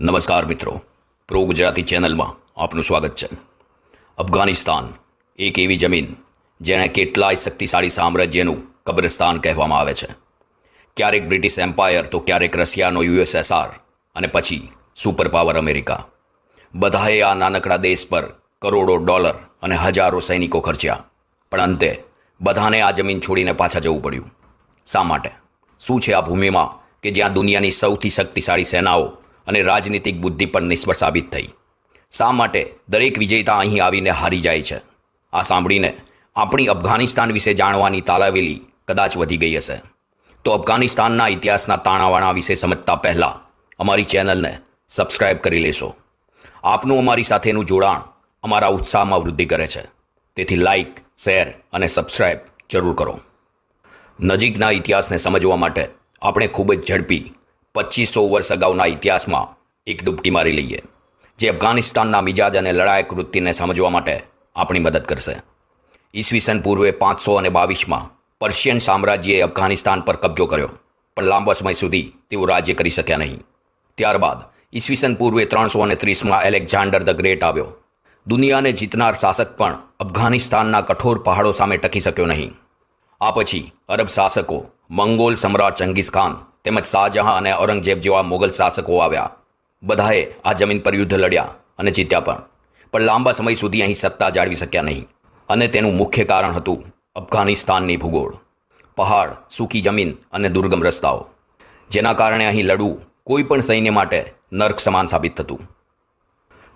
નમસ્કાર મિત્રો. પ્રો ગુજરાતી ચેનલમાં આપનું સ્વાગત છે. અફઘાનિસ્તાન, એક એવી જમીન જેણે કેટલાય શક્તિશાળી સામ્રાજ્યનું કબ્રસ્તાન કહેવામાં આવે છે. ક્યારેક બ્રિટિશ એમ્પાયર, તો ક્યારેક રશિયાનો યુએસએસઆર અને પછી સુપર પાવર અમેરિકા. બધાએ આ નાનકડા દેશ પર કરોડો ડોલર અને હજારો સૈનિકો ખર્ચ્યા. પણ અંતે બધાને આ જમીન છોડીને પાછા જવું પડ્યું. શા માટે? શું છે આ ભૂમિમાં કે જ્યાં દુનિયાની સૌથી શક્તિશાળી સેનાઓ અને રાજનીતિક બુદ્ધિ પણ નિષ્ફળ સાબિત થઈ. શા માટે દરેક વિજેતા અહીં આવીને હારી જાય છે? આ સાંભળીને આપણી અફઘાનિસ્તાન વિશે જાણવાની તાલાવેલી કદાચ વધી ગઈ હશે. તો અફઘાનિસ્તાનના ઇતિહાસના તાણાવાણા વિશે સમજતા પહેલાં અમારી ચેનલને સબસ્ક્રાઇબ કરી લેશો. આપનું અમારી સાથેનું જોડાણ અમારા ઉત્સાહમાં વૃદ્ધિ કરે છે. તેથી લાઇક, શેર અને સબસ્ક્રાઇબ જરૂર કરો. નજીકના ઇતિહાસને સમજવા માટે આપણે ખૂબ જ ઝડપી પચીસો વર્ષ અગાઉના ઇતિહાસમાં એક ડૂબકી મારી લઈએ, જે અફઘાનિસ્તાનના મિજાજ અને લડાયક વૃત્તિને સમજવા માટે આપણી મદદ કરશે. ઈસવીસન પૂર્વે પાંચસો અને બાવીસમાં પર્શિયન સામ્રાજ્યએ અફઘાનિસ્તાન પર કબજો કર્યો, પણ લાંબા સમય સુધી તેઓ રાજ્ય કરી શક્યા નહીં. ત્યારબાદ ઈસવીસન પૂર્વે ત્રણસો અને ત્રીસમાં એલેક્ઝાન્ડર ધ ગ્રેટ આવ્યો. દુનિયાને જીતનાર શાસક પણ અફઘાનિસ્તાનના કઠોર પહાડો સામે ટકી શક્યો નહીં. આ પછી અરબ શાસકો, મંગોલ સમ્રાટ ચંગીઝ ખાન તેમજ શાહજહાં અને ઔરંગઝેબ જેવા મોગલ શાસકો આવ્યા. બધાએ આ જમીન પર યુદ્ધ લડ્યા અને જીત્યા પણ. પણ લાંબા સમય સુધી અહીં સત્તા જાળવી શક્યા નહીં. અને તેનું મુખ્ય કારણ હતું અફઘાનિસ્તાનની ભૂગોળ. પહાડ, સૂકી જમીન અને દુર્ગમ રસ્તાઓ. જેના કારણે અહીં લડવું કોઈ પણ સૈન્ય માટે નર્ક સમાન સાબિત થતું.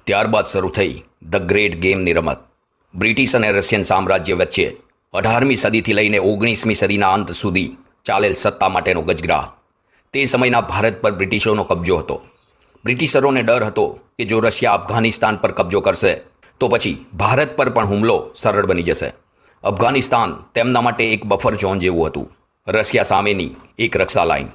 ત્યારબાદ શરૂ થઈ ધ ગ્રેટ ગેમની રમત. બ્રિટિશ અને રશિયન સામ્રાજ્ય વચ્ચે અઢારમી સદીથી લઈને ઓગણીસમી સદીના અંત સુધી ચાલેલ સત્તા માટેનો ગજગ્રાહ. તે સમયના ભારત પર બ્રિટિશોનો કબજો હતો. બ્રિટિશરોને ડર હતો કે જો રશિયા અફઘાનિસ્તાન પર કબજો કરશે, તો પછી ભારત પર પણ હુમલો સરળ બની જશે. અફઘાનિસ્તાન તેમના માટે એક બફર ઝોન જેવું હતું. રશિયા સામેની એક રક્ષા લાઇન.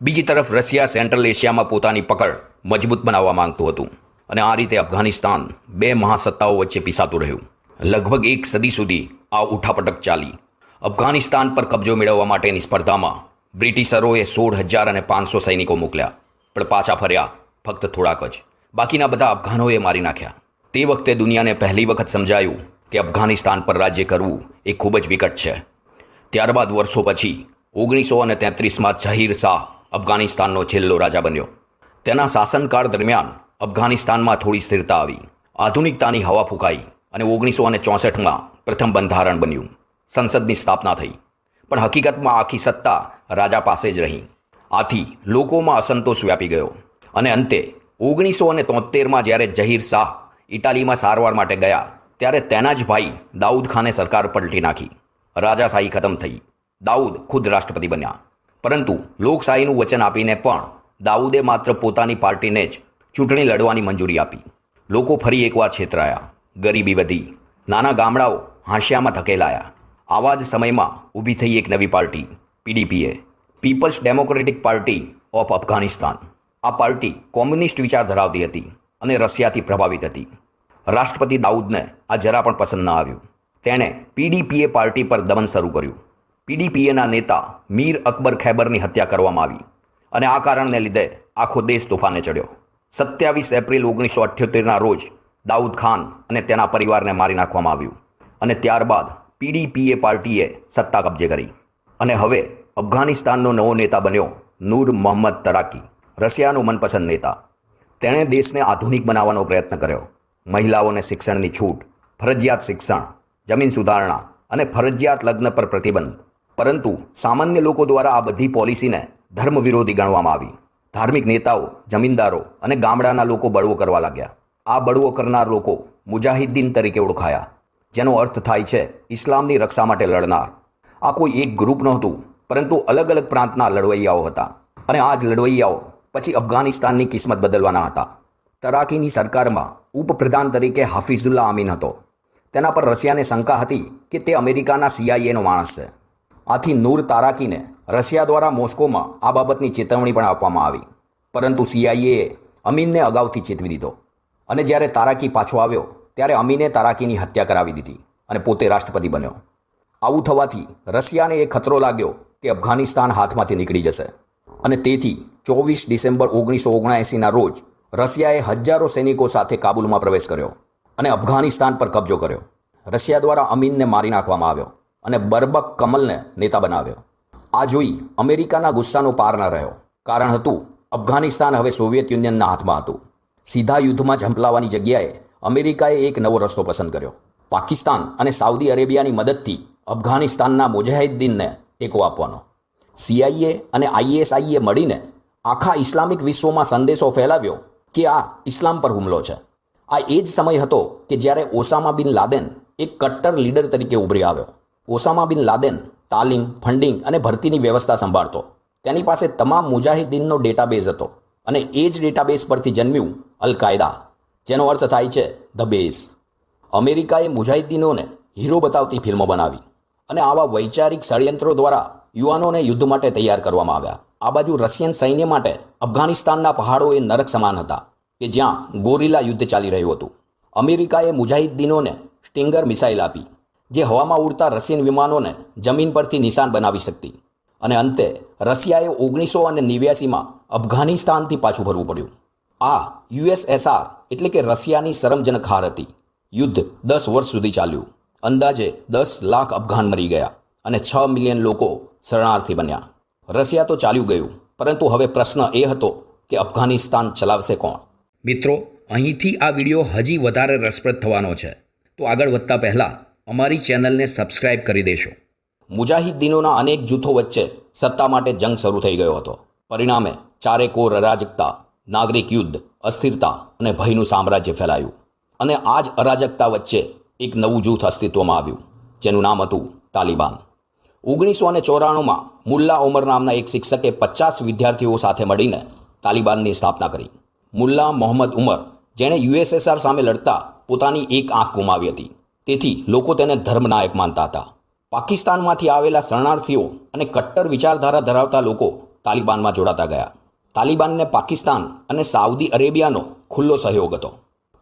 બીજી તરફ રશિયા સેન્ટ્રલ એશિયામાં પોતાની પકડ મજબૂત બનાવવા માંગતું હતું અને આ રીતે અફઘાનિસ્તાન બે મહાસત્તાઓ વચ્ચે પીસાતું રહ્યું. લગભગ એક સદી સુધી આ ઉઠાપટક ચાલી. અફઘાનિસ્તાન પર કબજો મેળવવા માટેની સ્પર્ધામાં બ્રિટિશરોએ સોળ હજાર અને પાંચસો સૈનિકો મોકલ્યા, પણ પાછા ફર્યા, ફક્ત થોડાક જ. બાકીના બધા અફઘાનોએ મારી નાખ્યા. તે વખતે દુનિયાને પહેલી વખત સમજાયું કે અફઘાનિસ્તાન પર રાજ્ય કરવું એ ખૂબ જ વિકટ છે. ત્યારબાદ વર્ષો પછી, ઓગણીસો અને તેત્રીસમાં જહીર શાહ અફઘાનિસ્તાનનો છેલ્લો રાજા બન્યો. તેના શાસનકાળ દરમિયાન અફઘાનિસ્તાનમાં થોડી સ્થિરતા આવી. આધુનિકતાની હવા ફૂંકાઈ અને ઓગણીસો અને ચોસઠમાં પ્રથમ બંધારણ બન્યું. સંસદની સ્થાપના થઈ. પણ હકીકતમાં આખી સત્તા રાજા પાસે જ રહી. આથી લોકોમાં અસંતોષ વ્યાપી ગયો. અને અંતે ઓગણીસો અને તોતેરમાં જ્યારે જહીર શાહ ઇટાલીમાં સારવાર માટે ગયા, ત્યારે તેના જ ભાઈ દાઉદ ખાને સરકાર પલટી નાખી. રાજાશાહી ખતમ થઈ. દાઉદ ખુદ રાષ્ટ્રપતિ બન્યા. પરંતુ લોકશાહીનું વચન આપીને પણ દાઉદે માત્ર પોતાની પાર્ટીને જ ચૂંટણી લડવાની મંજૂરી આપી. લોકો ફરી એકવાર છેતરાયા. ગરીબી વધી. નાના ગામડાઓ હાંસિયામાં ધકેલાયા. આવા જ સમયમાં ઊભી થઈ એક નવી party, પીડીપીએ, people's democratic party of Afghanistan. આ પાર્ટી કોમ્યુનિસ્ટ વિચાર ધરાવતી હતી અને રશિયાથી પ્રભાવિત હતી. રાષ્ટ્રપતિ દાઉદને આ જરા પણ પસંદ ન આવ્યું. તેણે પીડીપીએ પાર્ટી પર દમન શરૂ કર્યું. પીડીપીએના નેતા મીર અકબર ખૈબરની હત્યા કરવામાં આવી અને આ કારણને લીધે આખો દેશ તોફાને ચડ્યો. સત્યાવીસ એપ્રિલ ઓગણીસો અઠ્યોતેરના રોજ દાઉદ ખાન અને તેના પરિવારને મારી નાખવામાં આવ્યું અને ત્યારબાદ પીડીપીએ પાર્ટીએ સત્તા કબજે કરી. અને હવે અફઘાનિસ્તાનનો નવો નેતા બન્યો નૂર મોહમ્મદ તરાકી રશિયાનો મનપસંદ નેતા. તેણે દેશને આધુનિક બનાવવાનો પ્રયત્ન કર્યો. મહિલાઓને શિક્ષણની છૂટ, ફરજિયાત શિક્ષણ, જમીન સુધારણા અને ફરજિયાત લગ્ન પર પ્રતિબંધ. પરંતુ સામાન્ય લોકો દ્વારા આ બધી પોલિસીને ધર્મ વિરોધી ગણવામાં આવી. ધાર્મિક નેતાઓ, જમીનદારો અને ગામડાના લોકો બળવો કરવા લાગ્યા. આ બળવો કરનાર લોકો મુજાહિદ્દીન તરીકે ઓળખાયા. જેનો અર્થ થાય છે ઇસ્લામની રક્ષા માટે લડનાર. આ કોઈ એક ગ્રુપ નહોતું, પરંતુ અલગ અલગ પ્રાંતના લડવૈયાઓ હતા અને આ જ લડવૈયાઓ પછી અફઘાનિસ્તાનની કિસ્મત બદલવાના હતા. તરાકીની સરકારમાં ઉપપ્રધાન તરીકે હાફિઝુલ્લા અમીન હતો. તેના પર રશિયાને શંકા હતી કે તે અમેરિકાના સીઆઈએનો માણસ છે. આથી નૂર તારાકીને રશિયા દ્વારા મોસ્કોમાં આ બાબતની ચેતવણી પણ આપવામાં આવી. પરંતુ સીઆઈએએ અમીનને અગાઉથી ચેતવી દીધો અને જ્યારે તારાકી પાછો આવ્યો ત્યારે અમીને તારાકીની હત્યા કરાવી દીધી અને પોતે રાષ્ટ્રપતિ બન્યો. આવું થવાથી રશિયાને એ ખતરો લાગ્યો કે અફઘાનિસ્તાન હાથમાંથી નીકળી જશે. અને તેથી ચોવીસ ડિસેમ્બર ઓગણીસો ઓગણએંસીના રોજ રશિયાએ હજારો સૈનિકો સાથે કાબુલમાં પ્રવેશ કર્યો અને અફઘાનિસ્તાન પર કબજો કર્યો. રશિયા દ્વારા અમીનને મારી નાખવામાં આવ્યો અને બરબક કમલને નેતા બનાવ્યો. આ જોઈ અમેરિકાના ગુસ્સાનો પાર ન રહ્યો, કારણ હતું અફઘાનિસ્તાન હવે સોવિયત યુનિયનના હાથમાં હતું. સીધા યુદ્ધમાં ઝંપલાવવાની જગ્યાએ અમેરિકાએ એક નવો રસ્તો પસંદ કર્યો. પાકિસ્તાન અને સાઉદી અરેબિયાની મદદથી અફઘાનિસ્તાનના મુજાહિદ્દીનને ટેકો આપવાનો. સીઆઈએ અને આઈએસઆઈએ મળીને આખા ઇસ્લામિક વિશ્વમાં સંદેશો ફેલાવ્યો કે આ ઇસ્લામ પર હુમલો છે. આ એ જ સમય હતો કે જ્યારે ઓસામા બિન લાદેન એક કટ્ટર લીડર તરીકે ઉભરી આવ્યો. ઓસામા બિન લાદેન તાલીમ, ફંડિંગ અને ભરતીની વ્યવસ્થા સંભાળતો. તેની પાસે તમામ મુજાહિદ્દીનનો ડેટાબેઝ હતો અને એ જ ડેટાબેઝ પરથી જન્મ્યું અલ કાયદા. જેનો અર્થ થાય છે, ધ બેઝ. અમેરિકાએ મુજાહિદ્દીનોને હીરો બતાવતી ફિલ્મો બનાવી અને આવા વૈચારિક ષડયંત્રો દ્વારા યુવાનોને યુદ્ધ માટે તૈયાર કરવામાં આવ્યા. આ બાજુ રશિયન સૈન્ય માટે અફઘાનિસ્તાનના પહાડો એ નરક સમાન હતા, કે જ્યાં ગોરીલા યુદ્ધ ચાલી રહ્યું હતું. અમેરિકાએ મુજાહિદ્દીનોને સ્ટિંગર મિસાઇલ આપી, જે હવામાં ઉડતા રશિયન વિમાનોને જમીન પરથી નિશાન બનાવી શકતી અને અંતે રશિયાએ ઓગણીસો અને નેવ્યાસીમાં અફઘાનિસ્તાનથી પાછું ભરવું પડ્યું. આ યુએસએસઆર એટલે કે રશિયાની શરમજનક હાર હતી. યુદ્ધ દસ વર્ષ સુધી ચાલ્યું. અંદાજે દસ લાખ અફઘાન મરી ગયા અને છ મિલિયન લોકો શરણાર્થી બન્યા. રશિયા તો ચાલ્યું ગયું પરંતુ હવે પ્રશ્ન એ હતો કે અફઘાનિસ્તાન ચલાવશે કોણ? મિત્રો અહીંથી આ વીડિયો હજી વધારે રસપ્રદ થવાનો છે. તો આગળ વધતા પહેલાં અમારી ચેનલને સબસ્ક્રાઇબ કરી દેશો. મુજાહિદ્દીનોના અનેક જૂથો વચ્ચે સત્તા માટે જંગ શરૂ થઈ ગયો હતો. પરિણામે ચારે કોર અરાજકતા નાગરિક યુદ્ધ, અસ્થિરતા અને ભયનું સામ્રાજ્ય ફેલાયું અને આ જ અરાજકતા વચ્ચે એક નવું જૂથ અસ્તિત્વમાં આવ્યું, જેનું નામ હતું તાલિબાન. ઓગણીસો અને ચોરાણુંમાં મુલ્લા ઉમર નામના એક શિક્ષકે પચાસ વિદ્યાર્થીઓ સાથે મળીને તાલિબાનની સ્થાપના કરી. મુલ્લા મોહમ્મદ ઉમર, જેણે યુએસએસઆર સામે લડતા પોતાની એક આંખ ગુમાવી હતી. તેથી લોકો તેને ધર્મનાયક માનતા હતા. પાકિસ્તાનમાંથી આવેલા શરણાર્થીઓ અને કટ્ટર વિચારધારા ધરાવતા લોકો તાલિબાનમાં જોડાતા ગયા. તાલિબાનને પાકિસ્તાન અને સાઉદી અરેબિયાનો ખુલ્લો સહયોગ હતો.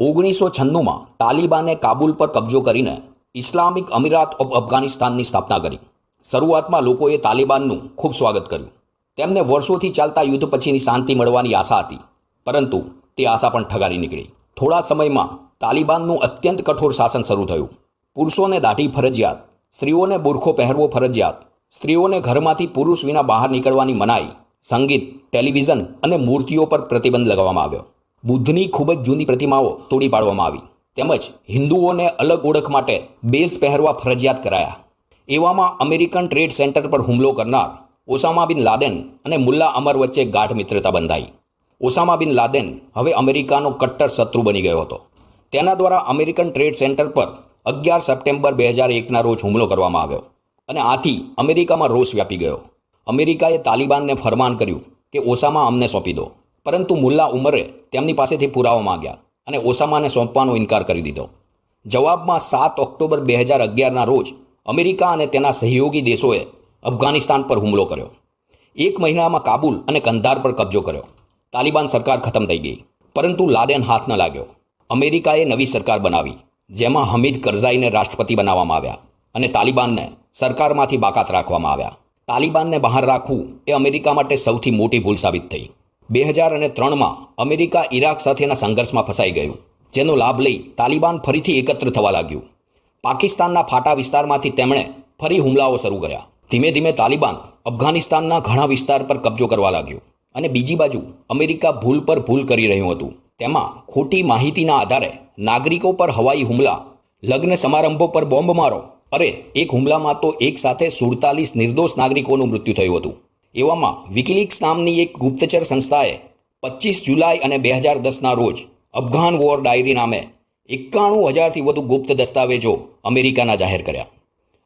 ઓગણીસો છન્નુંમાં તાલિબાને કાબુલ પર કબજો કરીને ઇસ્લામિક અમીરાત ઓફ અફઘાનિસ્તાનની સ્થાપના કરી. શરૂઆતમાં લોકોએ તાલિબાનનું ખૂબ સ્વાગત કર્યું. તેમને વર્ષોથી ચાલતા યુદ્ધ પછીની શાંતિ મળવાની આશા હતી, પરંતુ તે આશા પણ ઠગારી નીકળી. થોડા સમયમાં તાલિબાનનું અત્યંત કઠોર શાસન શરૂ થયું. પુરુષોને દાઢી ફરજિયાત, સ્ત્રીઓને બુરખો પહેરવો ફરજિયાત, સ્ત્રીઓને ઘરમાંથી પુરુષ વિના બહાર નીકળવાની મનાઈ સંગીત, ટેલિવિઝન અને મૂર્તિઓ પર પ્રતિબંધ લગાવવામાં આવ્યો. બુદ્ધની ખૂબ જ જૂની પ્રતિમાઓ તોડી પાડવામાં આવી. તેમજ હિન્દુઓને અલગ ઓળખ માટે બેઝ પહેરવા ફરજિયાત કરાયા. એવામાં અમેરિકન ટ્રેડ સેન્ટર પર હુમલો કરનાર ઓસામા બિન લાદેન અને મુલ્લા અમર વચ્ચે ગાઢ મિત્રતા બંધાઈ. ઓસામા બિન લાદેન હવે અમેરિકાનો કટ્ટર શત્રુ બની ગયો હતો. તેના દ્વારા અમેરિકન ટ્રેડ સેન્ટર પર અગિયાર સપ્ટેમ્બર બે હજાર એકના રોજ હુમલો કરવામાં આવ્યો અને આથી અમેરિકામાં રોષ વ્યાપી ગયો. અમેરિકાએ તાલિબાનને ફરમાન કર્યું કે ઓસામા અમને સોંપી દો. પરંતુ મુલ્લા ઉમરે તેમની પાસેથી પુરાવો માંગ્યા અને ઓસામાને સોંપવાનો ઇનકાર કરી દીધો. જવાબમાં સાત ઓક્ટોબર બે હજાર અગિયારના રોજ અમેરિકા અને તેના સહયોગી દેશોએ અફઘાનિસ્તાન પર હુમલો કર્યો. એક મહિનામાં કાબુલ અને કંધાર પર કબજો કર્યો. તાલિબાન સરકાર ખતમ થઈ ગઈ, પરંતુ લાદેન હાથ ન લાગ્યો. અમેરિકાએ નવી સરકાર બનાવી, જેમાં હમીદ કરઝાઈને રાષ્ટ્રપતિ બનાવવામાં આવ્યા અને તાલિબાનને સરકારમાંથી બાકાત રાખવામાં આવ્યા. તાલિબાનને બહાર રાખવું એ અમેરિકા માટે સૌથી મોટી ભૂલ સાબિત થઈ. બે હજાર અને ત્રણમાં અમેરિકા ઈરાક સાથેના સંઘર્ષમાં ફસાઈ ગયું, જેનો લાભ લઈ તાલિબાન ફરીથી એકત્ર થવા લાગ્યું. પાકિસ્તાનના ફાટા વિસ્તારમાંથી તેમણે ફરી હુમલાઓ શરૂ કર્યા. ધીમે ધીમે તાલિબાન અફઘાનિસ્તાનના ઘણા વિસ્તાર પર કબજો કરવા લાગ્યું અને બીજી બાજુ અમેરિકા ભૂલ પર ભૂલ કરી રહ્યું હતું. તેમાં ખોટી માહિતીના આધારે નાગરિકો પર હવાઈ હુમલા, લગ્ન સમારંભો પર બોમ્બ મારો અરે, એક હુમલામાં તો એક સાથે સુડતાલીસ નિર્દોષ નાગરિકોનું મૃત્યુ થયું હતું. એવામાં વિકિલિક્સ નામની એક ગુપ્તચર સંસ્થાએ પચીસ જુલાઈ અને બે હજાર દસના રોજ અફઘાન વોર ડાયરી નામે એકાણું હજારથી વધુ ગુપ્ત દસ્તાવેજો અમેરિકાના જાહેર કર્યા.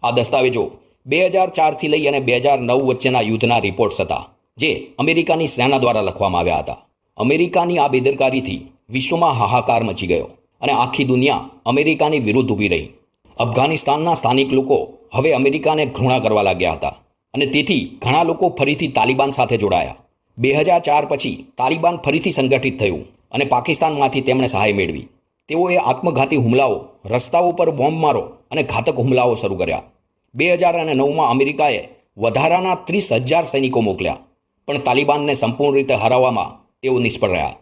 આ દસ્તાવેજો બે હજાર ચારથી લઈ અને બે હજાર નવ વચ્ચેના યુદ્ધના રિપોર્ટ્સ હતા, જે અમેરિકાની સેના દ્વારા લખવામાં આવ્યા હતા. અમેરિકાની આ બેદરકારીથી વિશ્વમાં હાહાકાર મચી ગયો અને આખી દુનિયા અમેરિકાની વિરુદ્ધ ઊભી રહી. અફઘાનિસ્તાનના સ્થાનિક લોકો હવે અમેરિકાને ઘૃણા કરવા લાગ્યા હતા અને તેથી ઘણા લોકો ફરીથી તાલિબાન સાથે જોડાયા. બે હજાર ચાર પછી તાલિબાન ફરીથી સંગઠિત થયું અને પાકિસ્તાનમાંથી તેમણે સહાય મેળવી. તેઓએ આત્મઘાતી હુમલાઓ, રસ્તાઓ પર બોમ્બ મારો અને ઘાતક હુમલાઓ શરૂ કર્યા. બે હજાર અને નવમાં અમેરિકાએ વધારાના ત્રીસ હજાર સૈનિકો મોકલ્યા, પણ તાલિબાનને સંપૂર્ણ રીતે હરાવવામાં તેઓ નિષ્ફળ રહ્યા.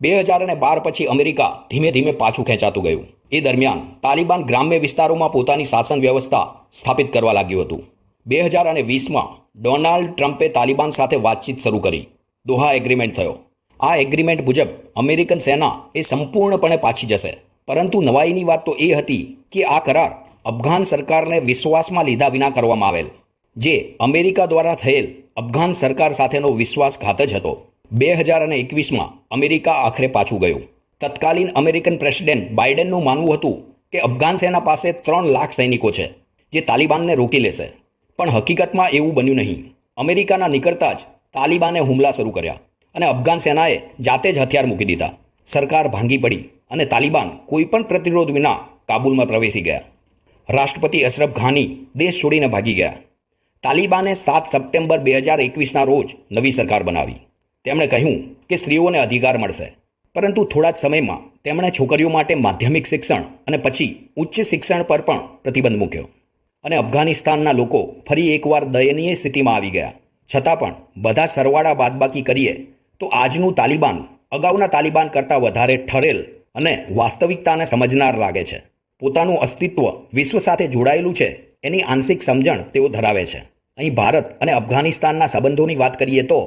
બે હજાર અને બાર પછી અમેરિકા ધીમે ધીમે પાછું ખેંચાતું ગયું. એ દરમિયાન તાલિબાન ગ્રામ્ય વિસ્તારોમાં પોતાની શાસન વ્યવસ્થા સ્થાપિત કરવા લાગ્યું હતું. બે હજાર અને વીસમાં ડોનાલ્ડ ટ્રમ્પે તાલિબાન સાથે વાતચીત શરૂ કરી. દોહા એગ્રીમેન્ટ થયો. આ એગ્રીમેન્ટ મુજબ અમેરિકન સેના એ સંપૂર્ણપણે પાછી જશે. પરંતુ નવાઈની વાત તો એ હતી કે આ કરાર અફઘાન સરકારને વિશ્વાસમાં લીધા વિના કરવામાં આવેલ, જે અમેરિકા દ્વારા થયેલ અફઘાન સરકાર સાથેનો વિશ્વાસઘાત જ હતો. બે હજાર અને એકવીસમાં અમેરિકા આખરે પાછું ગયું. તત્કાલીન અમેરિકન પ્રેસિડેન્ટ બાઇડેનનું માનવું હતું કે અફઘાન સેના પાસે ત્રણ લાખ સૈનિકો છે, જે તાલિબાનને રોકી લેશે. પણ હકીકતમાં એવું બન્યું નહીં. અમેરિકાના નીકળતા જ તાલિબાને હુમલા શરૂ કર્યા અને અફઘાન સેનાએ જાતે જ હથિયાર મૂકી દીધા. સરકાર ભાંગી પડી અને તાલિબાન કોઈપણ પ્રતિરોધ વિના કાબુલમાં પ્રવેશી ગયા. રાષ્ટ્રપતિ અશરફ ઘાની દેશ છોડીને ભાગી ગયા. તાલિબાને સાત સપ્ટેમ્બર બે હજાર એકવીસના રોજ નવી સરકાર બનાવી. તેમણે કહ્યું કે સ્ત્રીઓને અધિકાર મળશે. પરંતુ થોડા જ સમયમાં તેમણે છોકરીઓ માટે માધ્યમિક શિક્ષણ અને પછી ઉચ્ચ શિક્ષણ પર પણ પ્રતિબંધ મૂક્યો. અને અફઘાનિસ્તાનના લોકો ફરી એકવાર દયનીય સ્થિતિમાં આવી ગયા. છતાં પણ બધા સરવાળા બાદબાકી કરીએ તો આજનું તાલિબાન અગાઉના તાલિબાન કરતાં વધારે ઠરેલ અને વાસ્તવિકતાને સમજનાર લાગે છે. પોતાનું અસ્તિત્વ વિશ્વ સાથે જોડાયેલું છે એની આંશિક સમજણ તેઓ ધરાવે છે. અહીં ભારત અને અફઘાનિસ્તાનના સંબંધોની વાત કરીએ તો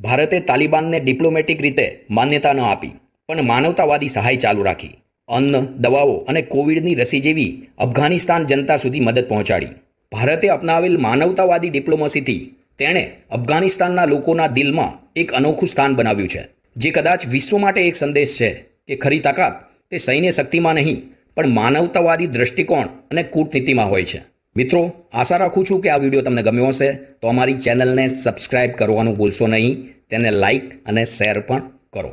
ભારતે તાલિબાનને ડિપ્લોમેટિક રીતે માન્યતા ન આપી. પણ માનવતાવાદી સહાય ચાલુ રાખી. અન્ન, દવાઓ અને કોવિડની રસી જેવી અફઘાનિસ્તાન જનતા સુધી મદદ પહોંચાડી. ભારતે અપનાવેલ માનવતાવાદી ડિપ્લોમસીથી તેણે અફઘાનિસ્તાનના લોકોના દિલમાં એક અનોખું સ્થાન બનાવ્યું છે, જે કદાચ વિશ્વ માટે એક સંદેશ છે કે ખરી તાકાત તે સૈન્ય શક્તિમાં નહીં, પણ માનવતાવાદી દ્રષ્ટિકોણ અને કૂટનીતિમાં હોય છે. મિત્રો, આશા રાખું છું કે આ વીડિયો તમને ગમ્યો હશે, તો અમારી ચેનલને સબસ્ક્રાઇબ કરવાનું ભૂલશો નહીં, તેને લાઇક અને શેર પણ કરો.